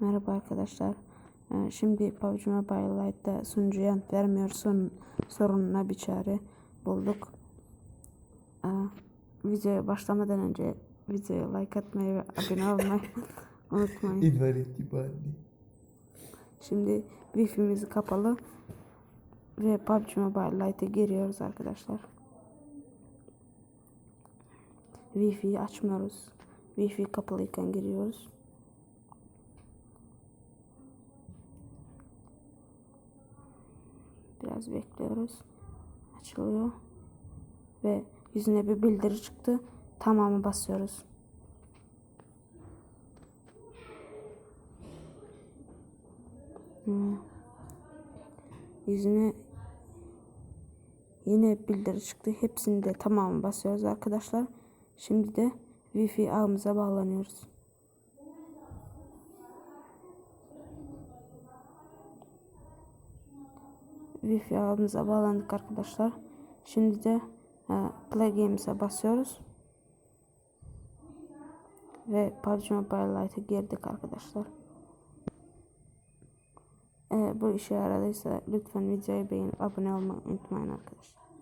Merhaba arkadaşlar. Ee, Şimdi PUBG Mobile Lite'da sunucu yanıt vermiyor sorun, sorununa bir çare bulduk. Ee, Videoya başlamadan önce videoya like atmayı ve abone olmayı unutmayın. İdvar etti bari. Şimdi Wi-Fi'miz kapalı ve PUBG Mobile Lite'e giriyoruz arkadaşlar. Wi-Fi'yi açmıyoruz. Wi-Fi kapalıyken giriyoruz. Biraz bekliyoruz. Açılıyor. Ve yüzüne bir bildiri çıktı. Tamamı basıyoruz. Hmm. Yüzüne yine bildiri çıktı. Hepsini de tamamı basıyoruz arkadaşlar. Şimdi de Wi-Fi ağımıza bağlanıyoruz. Wi-Fi ağımıza bağlandık arkadaşlar. Şimdi de e, Play Games'e basıyoruz. Ve PUBG Mobile Lite'e girdik arkadaşlar. Eğer bu işe yaradıysa lütfen videoyu beğenip abone olmayı unutmayın arkadaşlar.